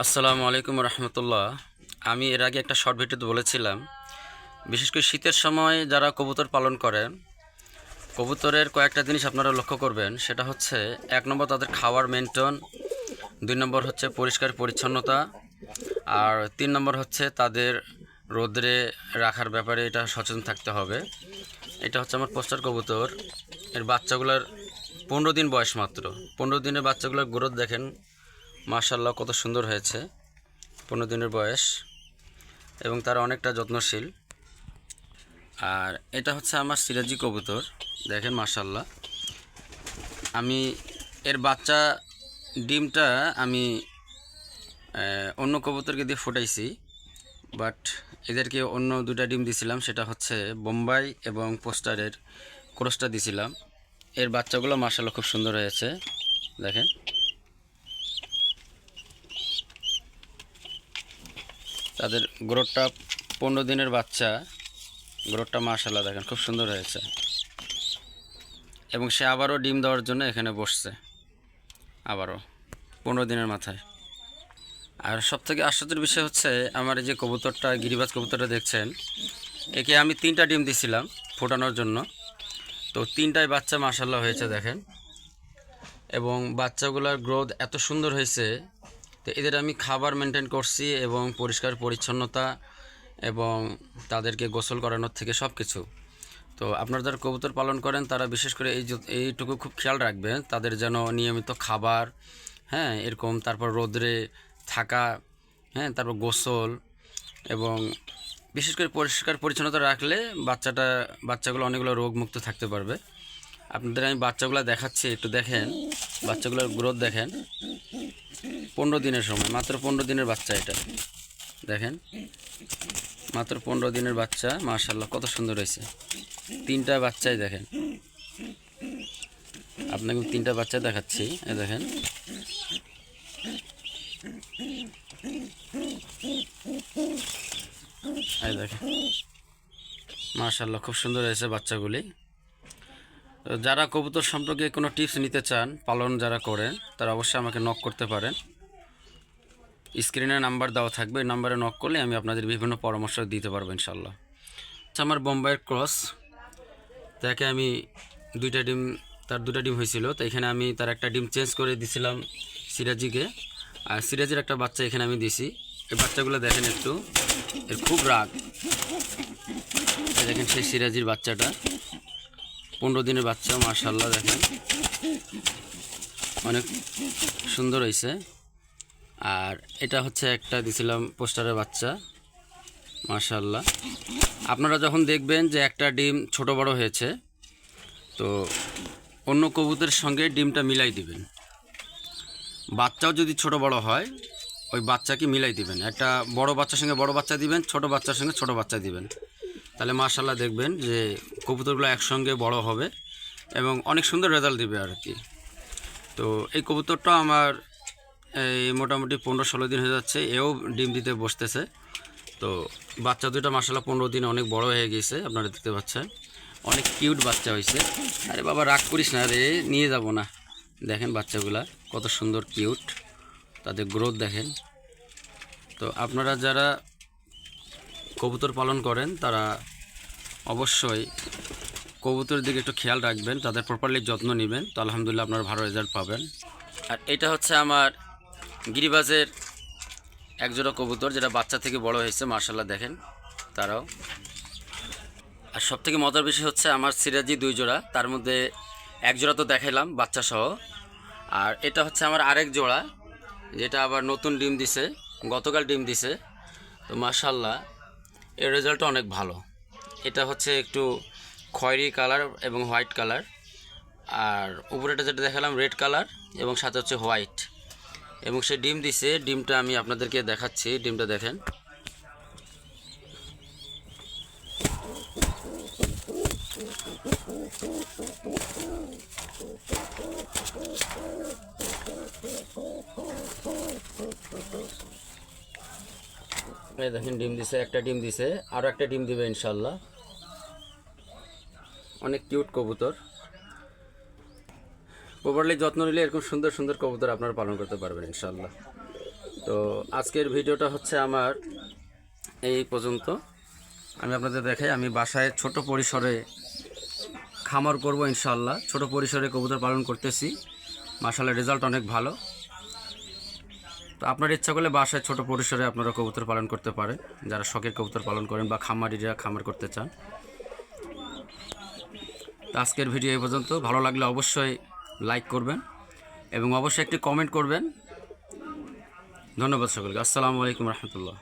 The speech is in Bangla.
আসসালামু আলাইকুম রহমতুল্লাহ। আমি এর আগে একটা শর্ট ভিডিওতে বলেছিলাম, বিশেষ করে শীতের সময় যারা কবুতর পালন করেন, কবুতরের কয়েকটা জিনিস আপনারা লক্ষ্য করবেন, সেটা হচ্ছে এক নম্বর তাদের খাওয়ার মেনটেন দুই নম্বর হচ্ছে পরিষ্কার পরিচ্ছন্নতা, আর তিন নম্বর হচ্ছে তাদের রোদ্রে রাখার ব্যাপারে এটা সচেতন থাকতে হবে। এটা হচ্ছে আমার পোস্টার কবুতর, এর বাচ্চাগুলোর পনেরো দিন বয়স মাত্র। পনেরো দিনের বাচ্চাগুলোর গ্রোথ দেখেন মাশাল্লাহ কত সুন্দর হয়েছে। পনেরো দিনের বয়স। এবং তারা অনেকটা যত্নশীল। আর এটা হচ্ছে আমার সিরাজি কবুতর। দেখেন মাশাল্লাহ আমি এর বাচ্চা ডিমটা আমি অন্য কবুতরকে দিয়ে ফুটাইছি। বাট এদেরকে অন্য দুটা ডিম দিছিলাম। সেটা হচ্ছে বোম্বাই এবং পোস্টারের ক্রসটা দিছিলাম। এর বাচ্চাগুলো মাশাল্লাহ খুব সুন্দর হয়েছে। দেখেন। তাদের গ্রোথটা পনেরো দিনের বাচ্চা। গ্রোথটা মাশাল্লাহ দেখেন, খুব সুন্দর হয়েছে। এবং সে আবারও ডিম দেওয়ার জন্য এখানে বসছে। আবারও, পনেরো দিনের মাথায়। আর সবথেকে আশ্চর্যের বিষয় হচ্ছে, আমার এই যে কবুতরটা, গিরিবাজ কবুতরটা দেখছেন, একে আমি তিনটা ডিম দিছিলাম ফোটানোর জন্য। তো তিনটায় বাচ্চা মাশাল্লাহ হয়েছে দেখেন। এবং বাচ্চাগুলোর গ্রোথ এত সুন্দর হয়েছে তো এদের আমি খাবার মেনটেন করছি এবং পরিষ্কার পরিচ্ছন্নতা এবং তাদেরকে গোসল করানোর থেকে সব কিছু তো আপনারা যারা কবুতর পালন করেন, তারা বিশেষ করে এই এইটুকু খুব খেয়াল রাখবেন, তাদের যেন নিয়মিত খাবার হ্যাঁ এরকম তারপর রোদ্রে থাকা হ্যাঁ তারপর গোসল এবং বিশেষ করে পরিষ্কার পরিচ্ছন্নতা রাখলে বাচ্চাটা বাচ্চাগুলো অনেকগুলো রোগমুক্ত থাকতে পারবে। আপনাদের আমি বাচ্চাগুলো দেখাচ্ছি, একটু দেখেন, বাচ্চাগুলোর গ্রোথ দেখেন। পনেরো দিনের সময়, মাত্র পনেরো দিনের বাচ্চা এটা। দেখেন, মাত্র পনেরো দিনের বাচ্চা মার্শাল্লাহ কত সুন্দর হয়েছে। তিনটা বাচ্চাই দেখেন। আপনাকে তিনটা বাচ্চা দেখাচ্ছি এ দেখেন। দেখেন। মার্শাল্লাহ খুব সুন্দর হয়েছে বাচ্চাগুলি। যারা কবুতর সম্পর্কে কোনো টিপস নিতে চান পালন যারা করেন তারা অবশ্যই আমাকে নক করতে পারেন। স্ক্রিনে নাম্বার দেওয়া থাকবে এই নাম্বারে নক করলে আমি আপনাদের বিভিন্ন পরামর্শ দিতে পারব ইনশাল্লাহ আচ্ছা, আমার বোম্বাইয়ের ক্রস। তাকে আমি দুইটা ডিম তার দুটা ডিম হয়েছিল তো এখানে আমি তার একটা ডিম চেঞ্জ করে দিছিলাম সিরাজিকে। আর সিরাজির একটা বাচ্চা এখানে আমি দিছি। এই বাচ্চাগুলো দেখেন একটু এর খুব রাগ। দেখেন সেই সিরাজির বাচ্চাটা। পনেরো দিনের বাচ্চা মার্শাল্লাহ দেখেন। অনেক সুন্দর হয়েছে আর এটা হচ্ছে একটা দিছিলাম পোস্টারের বাচ্চা মার্শাল্লাহ আপনারা যখন দেখবেন যে একটা ডিম ছোট বড় হয়েছে, তো অন্য কবুতরের সঙ্গে ডিমটা মিলাই দিবেন। বাচ্চাও যদি ছোট বড় হয়, ওই বাচ্চাকে মিলাই দিবেন। একটা বড় বাচ্চার সঙ্গে বড় বাচ্চা দিবেন, ছোট বাচ্চার সঙ্গে ছোট বাচ্চা দিবেন। তাহলে মার্শাল্লাহ দেখবেন যে কবুতরগুলো একসঙ্গে বড় হবে এবং অনেক সুন্দর রেজাল্ট দেবে আর কি। তো এই কবুতরটা আমার এই মোটামুটি পনেরো ষোলো দিন হয়ে যাচ্ছে, এও ডিম দিতে বসতেছে। তো বাচ্চা দুটো মার্শাল্লাহ পনেরো দিন অনেক বড় হয়ে গেছে, আপনারা দেখতে পাচ্ছেন। অনেক কিউট বাচ্চা হয়েছে। আরে বাবা, রাগ করিস না রে, নিয়ে যাব না। দেখেন বাচ্চাগুলা, কত সুন্দর কিউট তাদের গ্রোথ দেখেন। তো আপনারা যারা কবুতর পালন করেন, তারা অবশ্যই কবুতরের দিকে একটু খেয়াল রাখবেন তাদের প্রপারলি যত্ন নেবেন, তো আলহামদুলিল্লাহ আপনারা ভালো রেজাল্ট পাবেন। আর এটা হচ্ছে আমার গিরিবাজের একজোড়া কবুতর, যেটা বাচ্চা থেকে বড় হয়েছে মার্শাল্লাহ দেখেন, তারাও। আর সব থেকে মজার বিষয় হচ্ছে আমার সিরাজি দুই জোড়া, তার মধ্যে এক জোড়া তো দেখাইলাম বাচ্চা সহ আর এটা হচ্ছে আমার আরেক জোড়া, যেটা আবার নতুন ডিম দিছে, গতকাল ডিম দিছে, তো মার্শাল্লাহ এর রেজাল্টটা অনেক ভালো। এটা হচ্ছে একটু খয়েরি কালার এবং হোয়াইট কালার। আর উপরেটা যেটা দেখালাম, রেড কালার এবং সাথে হচ্ছে হোয়াইট। এবং সে ডিম দিছে, ডিমটা আমি আপনাদেরকে দেখাচ্ছি, ডিমটা দেখেন। এই দেখেন, ডিম দিছে, একটা ডিম দিছে আরও একটা ডিম দিবে ইনশাল্লাহ অনেক কিউট কবুতর। প্রপারলি যত্ন নিলে এরকম সুন্দর সুন্দর কবুতর আপনারা পালন করতে পারবেন ইনশাল্লাহ তো আজকের ভিডিওটা হচ্ছে আমার এই পর্যন্ত। আমি আপনাদের দেখাই, আমি বাসায় ছোট পরিসরে খামার করব ইনশাল্লাহ ছোট পরিসরে কবুতর পালন করতেছি। মাসাল্লাহ রেজাল্ট অনেক ভালো। তো আপনার ইচ্ছা করলে বাসায় ছোট পরিসরে আপনারা কবুতর পালন করতে পারেন। যারা শখের কবুতর পালন করেন বা খামারিরা খামার করতে চান। তো আজকের ভিডিও এই পর্যন্ত। ভালো লাগলে অবশ্যই লাইক করবেন এবং অবশ্যই একটি কমেন্ট করবেন। ধন্যবাদ সকলকে। আসসালামু আলাইকুম রহমতুল্লাহ।